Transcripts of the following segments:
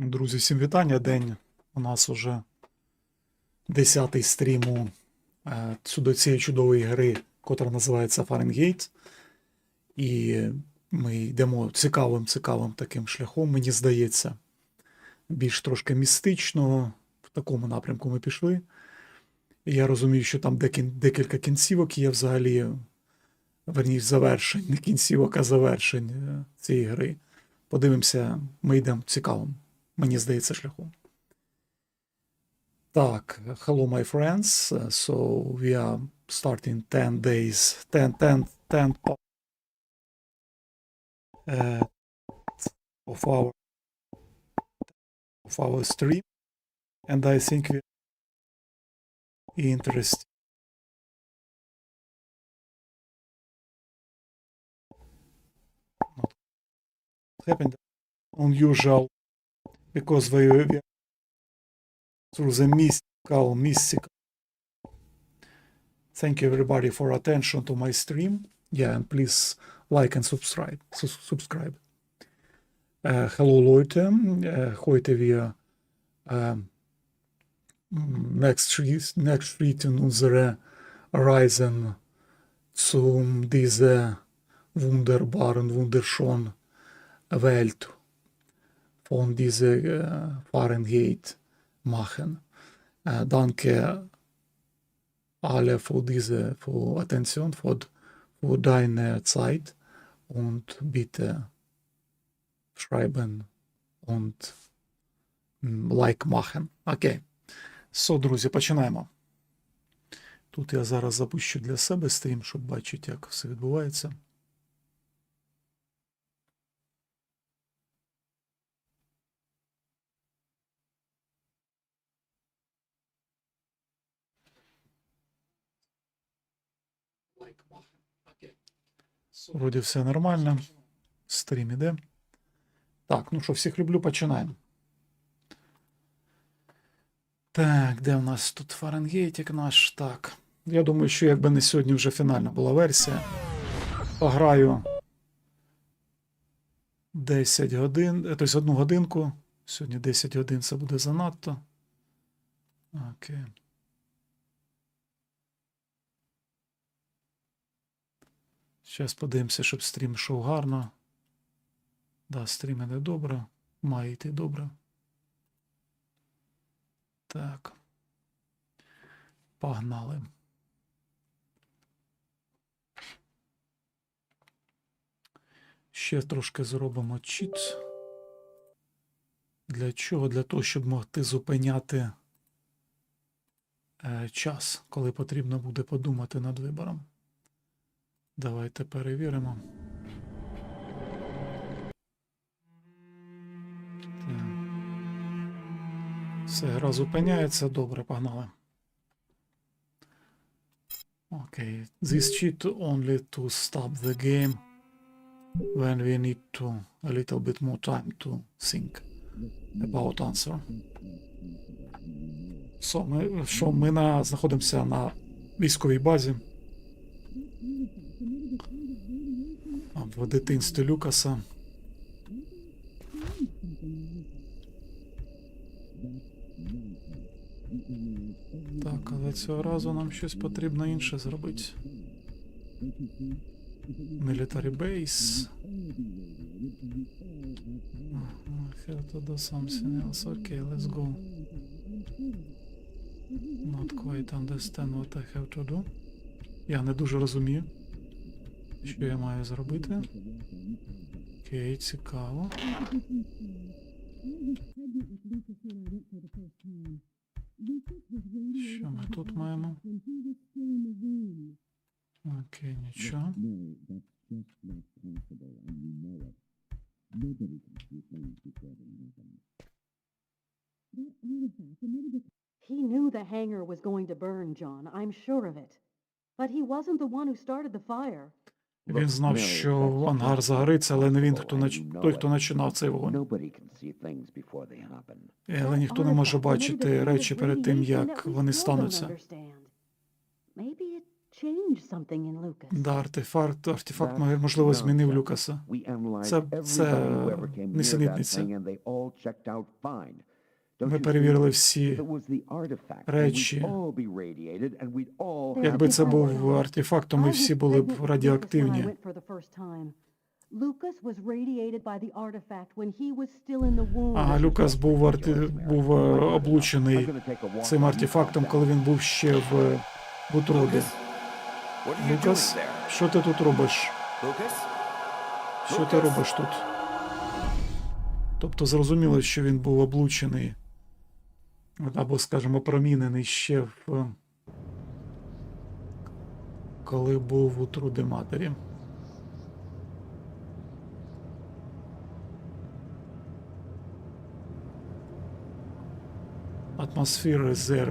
Друзі, всім вітання. День у нас уже 10-й стріму е, цієї чудової гри, котра називається Фаренгейт. І ми йдемо цікавим, цікавим таким шляхом, мені здається, більш трошки містично. В такому напрямку ми пішли. Я розумію, що там декілька кінцівок є взагалі, верніше завершень, не кінцівок, а завершень е, цієї гри. Подивимося, ми йдемо цікавим, мені здається, шляхом. Так, hello, my friends. Uh, So we are starting 10 days, 10, 10, 10 pa- uh, of our of our stream, and I think we interested. Not happened unusual because we, we through the mystical mystical. Thank you everybody for attention to my stream. Yeah, and please like and subscribe. Su- subscribe. Äh, hallo Leute, äh, heute wir ähm, next next in unsere Reisen zu dieser wunderbaren, wunderschönen Welt von dieser äh, Fahrenheit machen. Äh, danke alle für diese für Attention, für, für deine Zeit und bitte schreiben und лайк machen. Окей. So, друзі, починаємо. Тут я зараз запущу для себе стрім, щоб бачити, як все відбувається. Вроді все нормально. Стрім іде. Так, ну що, всіх люблю, починаємо. Так, де в нас тут Фаренгейтик наш? Так. Я думаю, що якби не сьогодні вже фінальна була версія. Пограю 10 годин, е, тобто одну годинку. Сьогодні 10 годин це буде занадто. Окей. Зараз подивимося, щоб стрім йшов гарно. Да, стрім іде добре. Має йти добре. Так. Погнали. Ще трошки зробимо чіт. Для чого? Для того, щоб могти зупиняти е, час, коли потрібно буде подумати над вибором. Давайте перевіримо. Все, гра зупиняється. Добре, погнали. Окей. This cheat only to stop the game when we need to a little bit more time to think about answer. So, ми, що ми на, знаходимося на військовій базі. В дитинстві Люкаса. Так, але цього разу нам щось потрібно інше do something else. Okay, let's go. Not quite understand what I have to do. Я не дуже розумію, що я маю зробити. Окей, цікаво. Що ми тут маємо? Окей, нічого. He knew the hangar was going to burn, John. I'm sure of it. But he wasn't the one who started the fire. Він знав, що ангар загориться, але не він, хто нач... той, хто починав цей вогонь. Але ніхто не може бачити речі перед тим, як вони стануться. Да, артефакт, артефакт можливо змінив. Люкаса. Це- це who Ми перевірили всі. Речі. Якби це був артефакт, то ми всі були б радіоактивні. А Люкас був арти... був е, облучений цим артефактом, коли він був ще в, в утробі. There? що ти тут робиш? Що ти робиш тут? Тобто зрозуміло, що він був облучений, або, скажімо, промінений ще в. Коли був в утруди матері.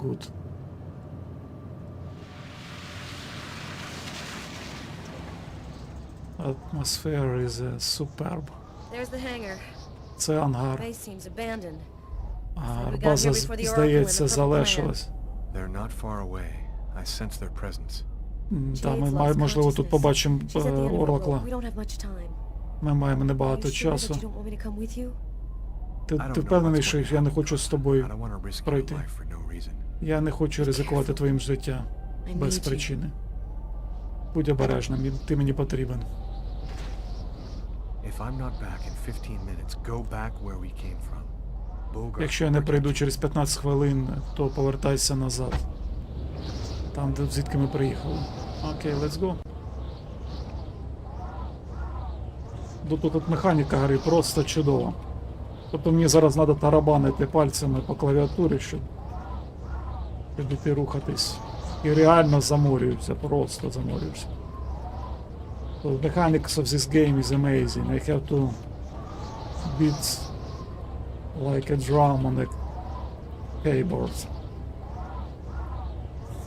Good. Atmosphere is uh, superb. There's the hangar. Це ангар. Base seems abandoned. А база, здається, залишилась. They're not far away. I sense their presence. М, Та ми можливо тут побачимо е. Оракла. We don't have much time. Ми маємо небагато часу. you don't want me to come with you? Ти, I don't ти впевнений, що я не хочу з I тобою don't want to risk your пройти. life for no reason. Я не хочу ризикувати твоїм життя без причини. Будь обережним, ти мені потрібен. If I'm not back in 15 minutes, go back where we came from. Якщо я не прийду через 15 хвилин, то повертайся назад. Там, де звідки ми приїхали. Окей, let's go. Тут, тут механіка гри просто чудова. Тобто мені зараз треба тарабанити пальцями по клавіатурі, щоб, щоб іти рухатись. І реально заморююся, просто заморююся. The mechanics of this game is amazing. I have to beat like a drum on a keyboard.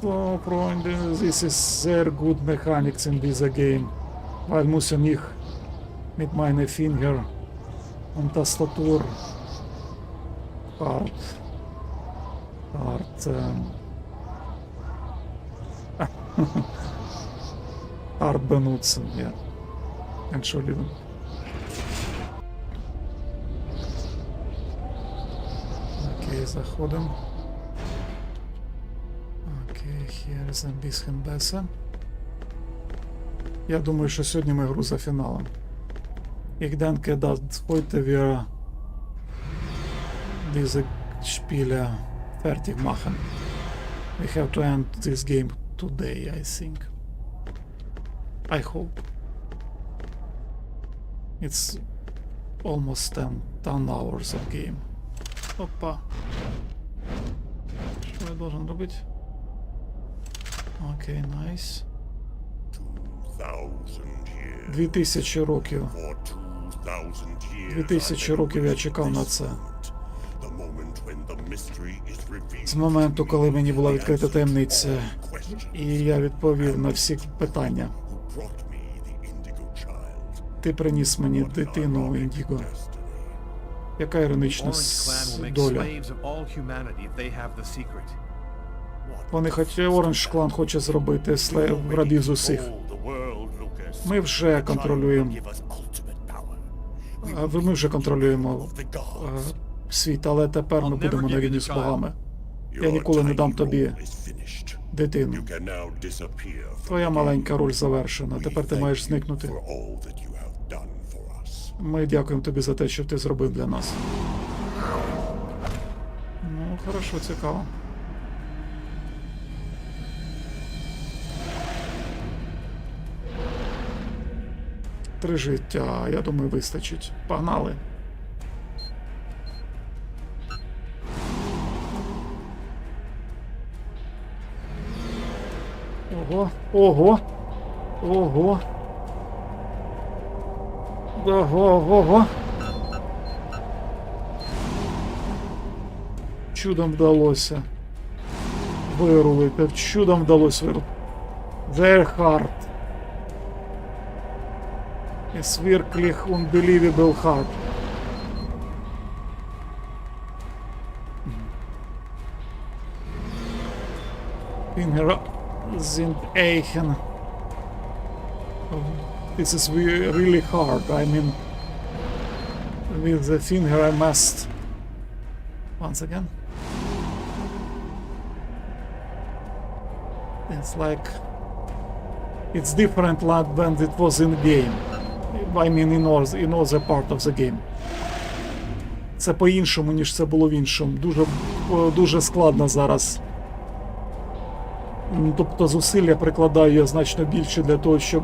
So, Freunde, this is sehr good mechanics in this game. Weil müssen ich mit meinen Finger und Tastatur hart, hart, ähm, hart benutzen, ja. Entschuldigung. Окей, заходим. Окей, here is besser. Я думаю, що сьогодні ми гру за фіналом. Ich denke, dass heute wir diese Spiele fertig machen. We have to end this game today, I think. I hope. It's almost 10, 10 hours of game. Опа. Що я должен робити? Окей, найс. Дві тисячі років. Дві тисячі років я чекав на це. З моменту, коли мені була відкрита таємниця, і я відповів на всі питання. Ти приніс мені дитину Індіго. Яка make доля. Вони хоч Оранж клан хоче зробити слев рабів з усіх. Ми вже контролюємо. Ми вже контролюємо е, світ, але тепер ми будемо на рівні з богами. Я ніколи не дам тобі дитину. Твоя маленька роль завершена. Тепер ти маєш зникнути. Ми дякуємо тобі за те, що ти зробив для нас. Ну, хорошо, цікаво. Три життя, я думаю, вистачить. Погнали. Ого, ого, ого. Ого, ого. Чудом вдалося вирулити. Чудом вдалося вирулити. Very hard. It's wirklich unbelievable hard. Finger up. sind Eichen. This is re- really hard. I mean, with the finger I must. Once again. It's like. It's different like than it was in game. I mean, in other, in other part of the game. Це по-іншому, ніж це було в іншому. Дуже, дуже складно зараз. Тобто зусилля прикладаю я значно більше для того, щоб.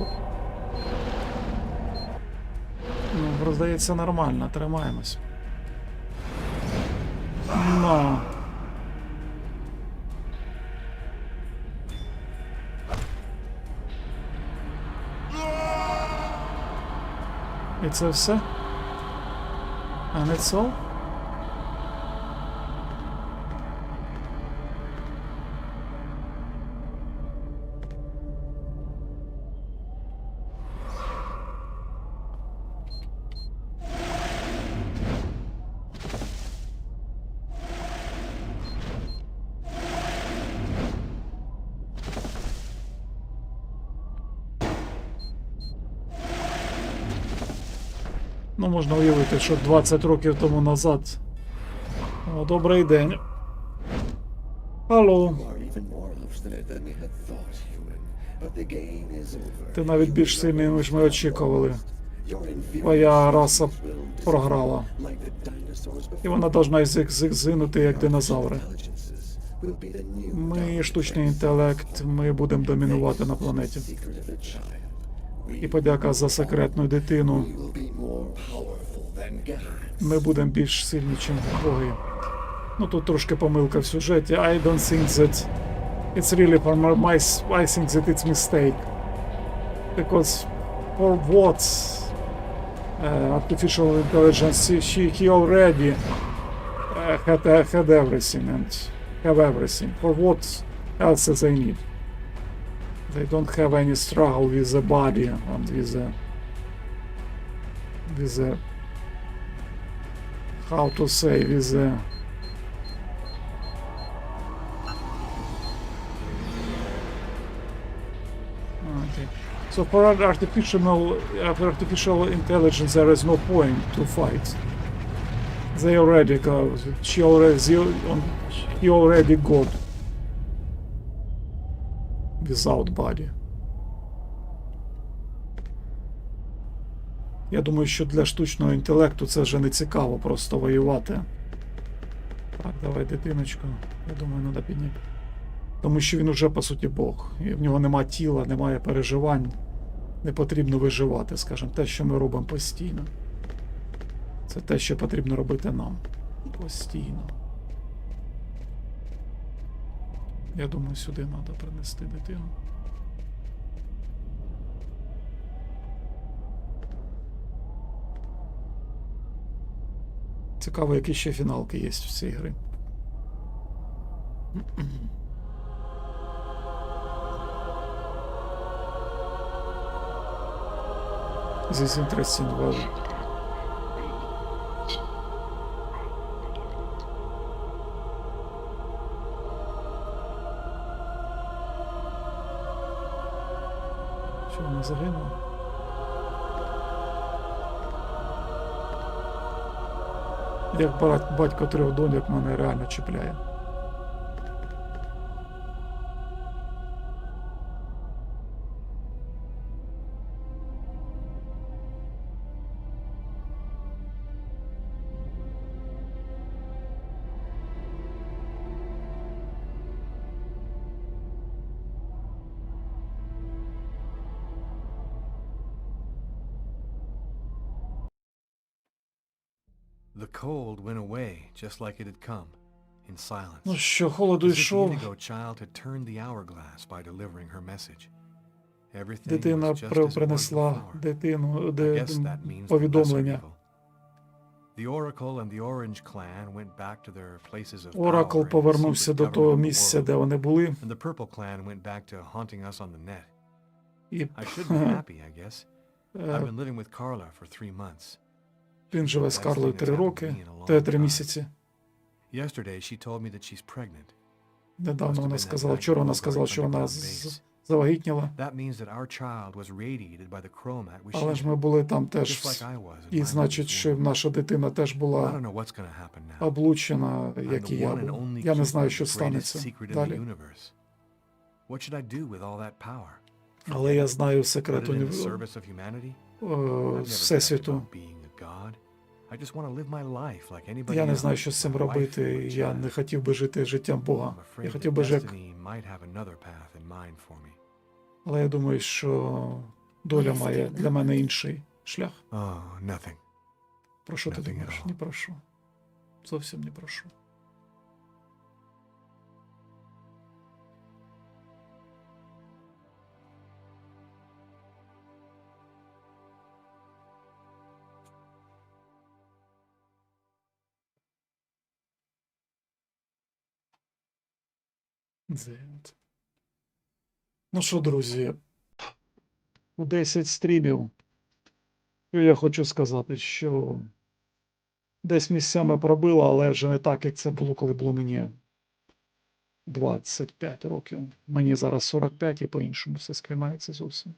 Ну, здається, нормально, тримаємось. Но. І це все? А не all? Можна уявити, що 20 років тому назад. О, добрий день. Алло. Ти навіть більш сильний, ніж ми очікували. Твоя раса програла. І вона должна згинути, як динозаври. Ми штучний інтелект, ми будемо домінувати на планеті. І подяка за секретну дитину. Ми будемо більш сильні, ніж боги. Ну тут трошки помилка в сюжеті. I don't think that it's really for my, I think that it's mistake. Because for what uh, artificial intelligence she, he already uh, had uh, had everything and have everything. For what else do they need? They don't have any struggle with the body and with the with the how to say with the okay. So for artificial for artificial intelligence, there is no point to fight. They already go. She already he already got without body. Я думаю, що для штучного інтелекту це вже не цікаво просто воювати. Так, давай дитиночку. Я думаю, треба підняти. Тому що він уже по суті Бог. І в нього нема тіла, немає переживань. Не потрібно виживати, скажімо, те, що ми робимо постійно. Це те, що потрібно робити нам. Постійно. Я думаю, сюди треба принести дитину. Цікаво, які ще фіналки є в цій грі. This is interesting well. Що вона загинула? Як батько трьох доньок мене реально чіпляє. The cold went away just like it had come, in silence. Ну що, холоду йшов. indigo child had turned the hourglass by delivering her message. Дитина принесла дитину, де повідомлення. Оракл повернувся до того місця, де вони були, і I should be happy, I guess. I've е, been living with Carla for three months. Він живе з Карлою три роки, те три місяці. Недавно вона сказала, вчора вона сказала, що вона завагітніла, але ж ми були там теж. І значить, що наша дитина теж була облучена, як і я був. Я не знаю, що станеться далі. Але я знаю секрет е, dreamt Всесвіту. Я не знаю, що з цим робити. Я не хотів би жити життям Бога. Я хотів би жити. Але я думаю, що доля має для мене інший шлях. Oh. Про що ти думаєш? Не Ні про що. Зовсім не про end. Ну що, друзі, у 10 стрімів. Я хочу сказати, що десь місцями пробило, але вже не так, як це було, коли було мені 25 років. Мені зараз 45 і по-іншому все сприймається зовсім.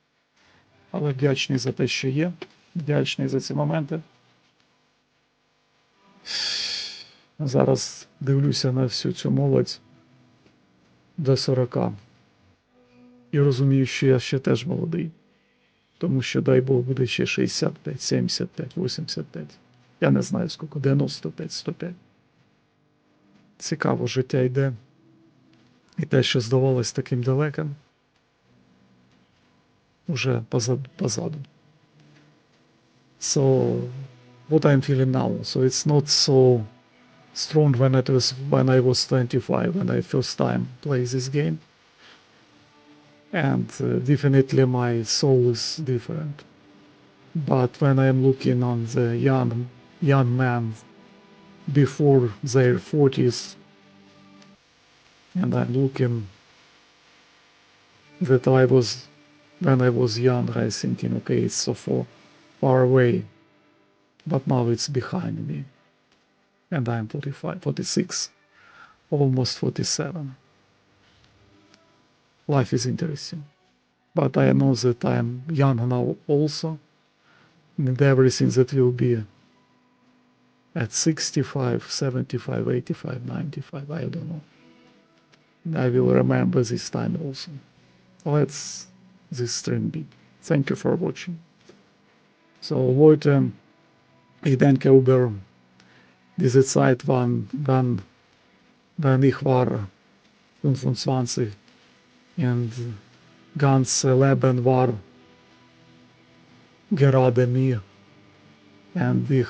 Але вдячний за те, що є. Вдячний за ці моменти. Зараз дивлюся на всю цю молодь до 40. І розумію, що я ще теж молодий. Тому що, дай Бог, буде ще 65, 75, 85. Я не знаю скільки, 95, 105. Цікаво, життя йде. І те, що здавалось таким далеким, уже позаду. позаду. So, what I'm feeling now, so it's not so strong when it was when I was 25, when I first time play this game. And uh, definitely my soul is different. But when I'm looking on the young young men before their 40s, and I'm looking that I was when I was young, I thinking, okay, it's so far, far away, but now it's behind me, and I'm 45, 46, almost 47. Life is interesting, but I know that I'm young now also, and everything that will be at 65, 75, 85, 95, I don't know. I will remember this time also. Let's this stream be. Thank you for watching. So Leute, ich denke über diese Zeit, wann, wann, wann ich war 25 und ganze Leben war gerade mir. Und ich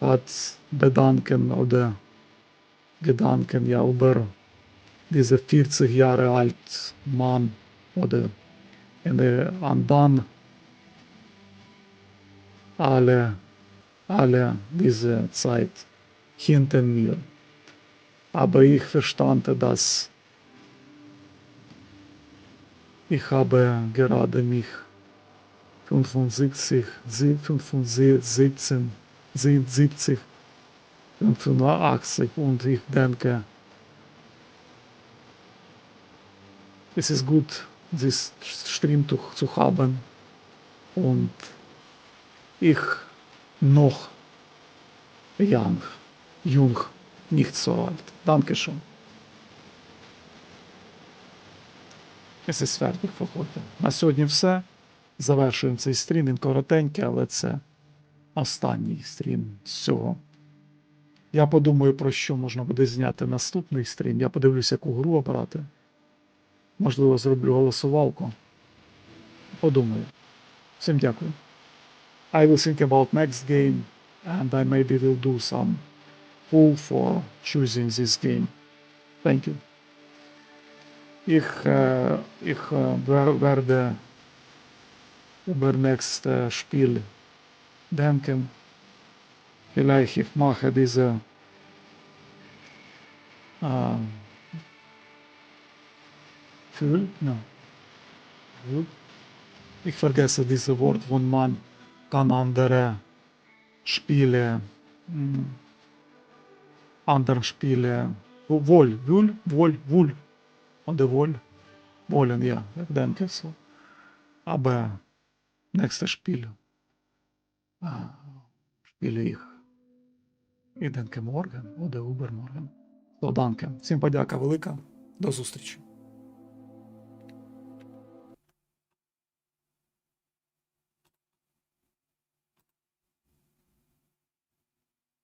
hat bedanken oder Gedanken ja über diese 40 Jahre alt Mann oder und dann alle, alle diese Zeit hinter mir. Aber ich verstand, dass ich habe gerade mich 75, sie- 75, 70, 85 und ich denke, es ist gut, dieses Stream zu haben und ich noch young, jung, nicht so alt. Dankeschön. Es ist fertig. На сьогодні все. Завершуємо цей стрім. Він коротенький, але це останній стрім з цього. Я подумаю, про що можна буде зняти наступний стрім. Я подивлюся, яку гру обрати. Можливо, зроблю голосувалку. Подумаю. Всім дякую. I will think about next game and I maybe will do some poll for choosing this game. Thank you. Ich, äh, ich äh, werde über nächstes eh, Spiel denken. Vielleicht ich mache diese äh, Fühl, no. Ich vergesse dieses Wort, wo man Spiele, mh, andere Spiele Воль, вюль, воль, вуль. Оде воль. So. Aber nächstes Spiel ah, spiele ich. Ich denke morgen oder übermorgen. So, danke. Всім подяка велика. До зустрічі.